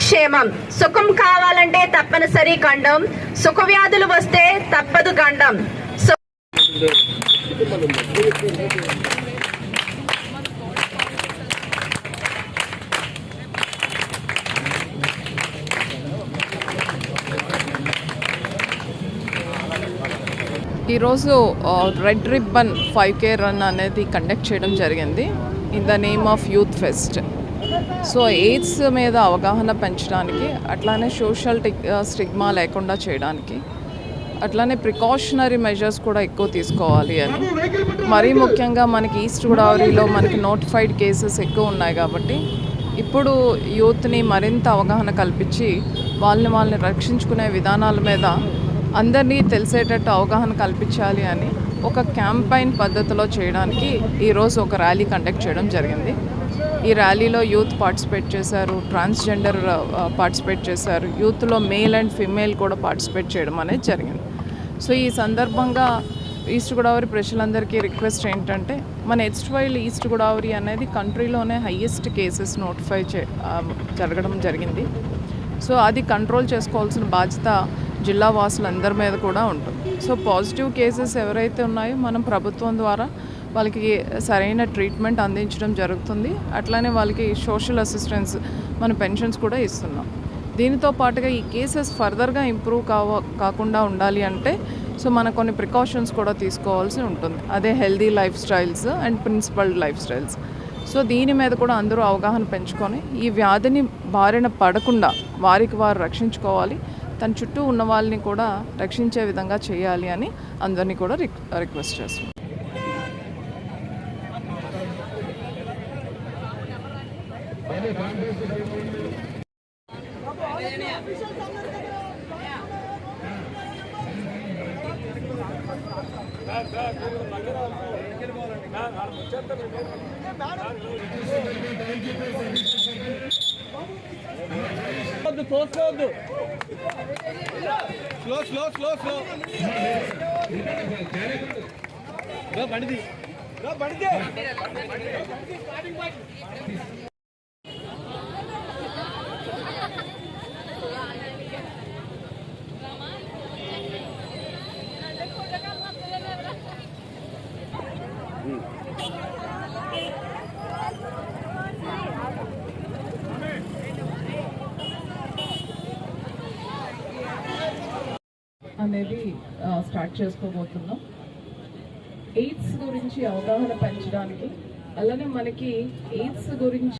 క్షేమం సుఖం కావాలంటే తప్పనిసరి ఖండం సుఖ వ్యాధులు వస్తే తప్పదు గండం. ఈరోజు red ribbon five K run అనేది కండక్ట్ చేయడం జరిగింది. In the name of youth fest so AIDS మీద అవగాహన పెంచడానికి అట్లానే సోషల్ స్టిగ్మా లేకుండా చేయడానికి అట్లానే ప్రికాషనరీ మెజర్స్ కూడా ఎక్కువ తీసుకోవాలి అని. మరీ ముఖ్యంగా మనకి ఈస్ట్ గోదావరిలో మనకి నోటిఫైడ్ కేసెస్ ఎక్కువ ఉన్నాయి కాబట్టి ఇప్పుడు యూత్ని మరింత అవగాహన కల్పించి వాళ్ళని వాళ్ళని రక్షించుకునే విధానాల మీద అందరినీ తెలిసేటట్టు అవగాహన కల్పించాలి అని ఒక క్యాంపైన్ పద్ధతిలో చేయడానికి ఈరోజు ఒక ర్యాలీ కండక్ట్ చేయడం జరిగింది. ఈ ర్యాలీలో యూత్ పార్టిసిపేట్ చేశారు ట్రాన్స్జెండర్ పార్టిసిపేట్ చేశారు. యూత్లో మేల్ అండ్ ఫిమేల్ కూడా పార్టిసిపేట్ చేయడం అనేది జరిగింది. సో ఈ సందర్భంగా ఈస్ట్ గోదావరి ప్రజలందరికీ రిక్వెస్ట్ ఏంటంటే మన ఎస్ట్ వైల్ ఈస్ట్ గోదావరి అనేది కంట్రీలోనే హయ్యెస్ట్ కేసెస్ నోటిఫై చే జరగడం జరిగింది. సో అది కంట్రోల్ చేసుకోవాల్సిన బాధ్యత జిల్లా వాసులందరి మీద కూడా ఉంటుంది. సో పాజిటివ్ కేసెస్ ఎవరైతే ఉన్నాయో మనం ప్రభుత్వం ద్వారా వాళ్ళకి సరైన ట్రీట్మెంట్ అందించడం జరుగుతుంది. అట్లానే వాళ్ళకి సోషల్ అసిస్టెన్స్ మన పెన్షన్స్ కూడా ఇస్తున్నాం. దీనితో పాటుగా ఈ కేసెస్ ఫర్దర్గా ఇంప్రూవ్ కావ కాకుండా ఉండాలి అంటే సో మన కొన్ని ప్రికాషన్స్ కూడా తీసుకోవాల్సి ఉంటుంది. అదే healthy lifestyles and principled lifestyles. So దీని మీద కూడా అందరూ అవగాహన పెంచుకొని ఈ వ్యాధిని బారిన పడకుండా వారికి వారు రక్షించుకోవాలి. తన చుట్టూ ఉన్న వాళ్ళని కూడా రక్షించే విధంగా చేయాలి అని అందరినీ కూడా రిక్ రిక్వెస్ట్ చేస్తున్నాం. వద్దు తోసుకోవద్దు స్లో స్లో స్లో స్లో రా బండిది. రా బండిది. అనేది స్టార్ట్ చేసుకోబోతున్నాం. ఎయిడ్స్ గురించి అవగాహన పెంచడానికి అలానే మనకి ఎయిడ్స్ గురించి